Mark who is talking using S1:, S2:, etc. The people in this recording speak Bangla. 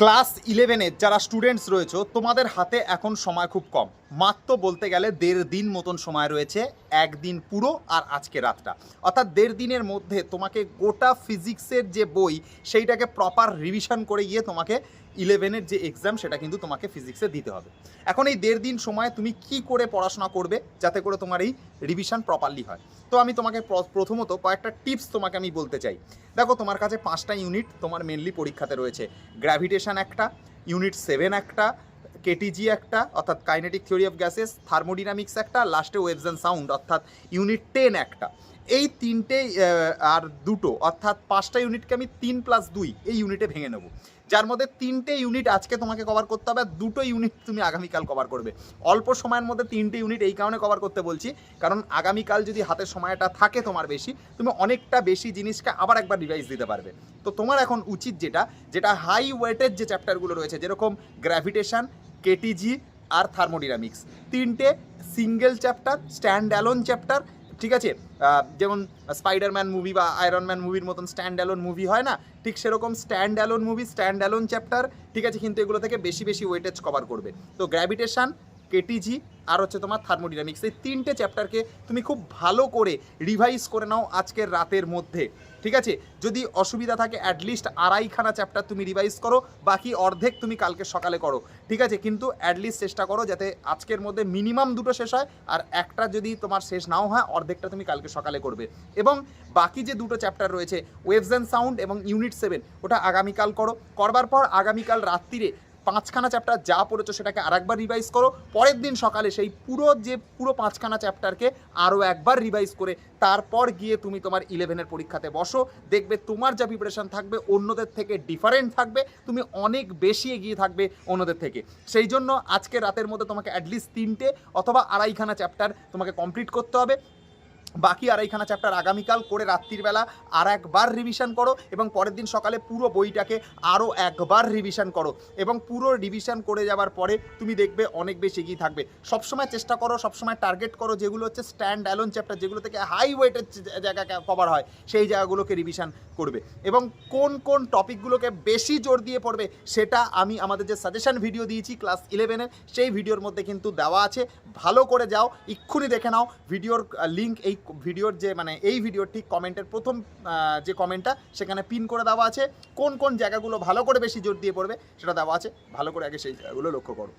S1: ক্লাস ইলেভেনের যারা স্টুডেন্টস রয়েছে, তোমাদের হাতে এখন সময় খুব কম। মাত্র বলতে গেলে দেড় দিন মতন সময় রয়েছে, একদিন পুরো আর আজকে রাতটা। অর্থাৎ দেড় দিনের মধ্যে তোমাকে গোটা ফিজিক্সের যে বই, সেইটাকে প্রপার রিভিশন করে গিয়ে তোমাকে ইলেভেনের যে এক্সাম সেটা কিন্তু তোমাকে ফিজিক্সে দিতে হবে। এখন এই দেড় দিন সময় তুমি কি করে পড়াশোনা করবে যাতে করে তোমার এই রিভিশন প্রপারলি হয়? তো আমি তোমাকে প্রথমত কয়েকটা টিপস তোমাকে আমি বলতে চাই। দেখো, তোমার কাছে পাঁচটা ইউনিট তোমার মেনলি পরীক্ষাতে রয়েছে। গ্র্যাভিটেশন একটা ইউনিট সেভেন একটা কেটিজি একটা, অর্থাৎ kinetic theory of gases thermodynamics একটা লাস্টে ওয়েভস অ্যান্ড সাউন্ড অর্থাৎ ইউনিট টেন একটা। এই তিনটে আর দুটো, অর্থাৎ পাঁচটা ইউনিটকে আমি তিন প্লাস দুই এই ইউনিটে ভেঙে নেব। যার মধ্যে তিনটে ইউনিট আজকে তোমাকে কভার করতে হবে আর দুটো ইউনিট তুমি আগামীকাল কভার করবে। অল্প সময়ের মধ্যে তিনটে ইউনিট এই কারণে কভার করতে বলছি, কারণ আগামীকাল যদি হাতে সময়টা থাকে তোমার বেশি, তুমি অনেকটা বেশি জিনিসকে আবার একবার রিভাইজ দিতে পারবে। তো তোমার এখন উচিত যেটা যেটা হাই ওয়েটের যে চ্যাপ্টারগুলো রয়েছে, যেরকম গ্র্যাভিটেশন কেটিজি আর থার্মোডিনামিক্স তিনটে single chapter stand alone chapter ঠিক আছে? যেমন স্পাইডারম্যান মুভি বা আয়রনম্যান মুভির মতন স্ট্যান্ড অ্যালোন মুভি হয় না, ঠিক সেরকম stand alone movie stand alone chapter ঠিক আছে? কিন্তু এগুলো থেকে বেশি বেশি ওয়েটেজ কভার করবে। তো গ্র্যাভিটেশন কেটিজি আর হচ্ছে তোমার থার্মোডিনামিক্স এই তিনটে চ্যাপ্টারকে তুমি খুব ভালো করে রিভাইজ করে নাও আজকের রাতের মধ্যে। ঠিক আছে? যদি অসুবিধা থাকে অ্যাটলিস্ট আড়াইখানা চ্যাপ্টার তুমি রিভাইজ করো, বাকি অর্ধেক তুমি কালকে সকালে করো। ঠিক আছে? কিন্তু অ্যাটলিস্ট চেষ্টা করো যাতে আজকের মধ্যে মিনিমাম দুটো শেষ হয় আর একটা যদি তোমার শেষ নাও হয়, অর্ধেকটা তুমি কালকে সকালে করবে। এবং বাকি যে দুটো চ্যাপ্টার রয়েছে ওয়েভস অ্যান্ড সাউন্ড এবং ইউনিট সেভেন ওটা আগামীকাল করো। করবার পর আগামীকাল রাত্রিরে পাঁচখানা চ্যাপ্টার যা পড়েছো সেটাকে আরেকবার রিভাইজ করো। পরের দিন সকালে সেই পুরো যে পুরো পাঁচখানা চ্যাপ্টারকে আরও একবার রিভাইজ করে তারপর গিয়ে তুমি তোমার ইলেভেনের পরীক্ষাতে বসো। দেখবে তোমার যা প্রিপারেশন থাকবে অন্যদের থেকে ডিফারেন্ট থাকবে। তুমি অনেক বেশি এগিয়ে থাকবে অন্যদের থেকে। সেই জন্য আজকে রাতের মধ্যে তোমাকে অ্যাটলিস্ট তিনটে অথবা আড়াইখানা চ্যাপ্টার তোমাকে কমপ্লিট করতে হবে। বাকি আড়াইখানা চ্যাপ্টার আগামীকাল করে রাত্রির বেলা আর একবার রিভিশন করো এবং পরের দিন সকালে পুরো বইটাকে আরও একবার রিভিশন করো এবং পুরো রিভিশন করে যাওয়ার পরে তুমি দেখবে অনেক বেশি এগিয়ে থাকবে। সবসময় চেষ্টা করো, সবসময় টার্গেট করো যেগুলো হচ্ছে স্ট্যান্ড অ্যালোন চ্যাপ্টার যেগুলো থেকে হাই ওয়েটের জায়গা কভার হয়, সেই জায়গাগুলোকে রিভিশন করবে। এবং কোন কোন টপিকগুলোকে বেশি জোর দিয়ে পড়বে সেটা আমি আমাদের যে সাজেশন ভিডিও দিয়েছি ক্লাস ইলেভেনের সেই ভিডিওর মধ্যে কিন্তু দেওয়া আছে। ভালো করে যাও, এক্ষুনি দেখে নাও ভিডিওর লিঙ্ক এই ভিডিওর যে মানে এই ভিডিওর ঠিক কমেন্টের প্রথম যে কমেন্টটা, সেখানে পিন করে দেওয়া আছে। কোন কোন জায়গাগুলো ভালো করে বেশি জোর দিয়ে পড়বে, সেটা দেওয়া আছে। ভালো করে আগে সেই জায়গাগুলো লক্ষ্য করো।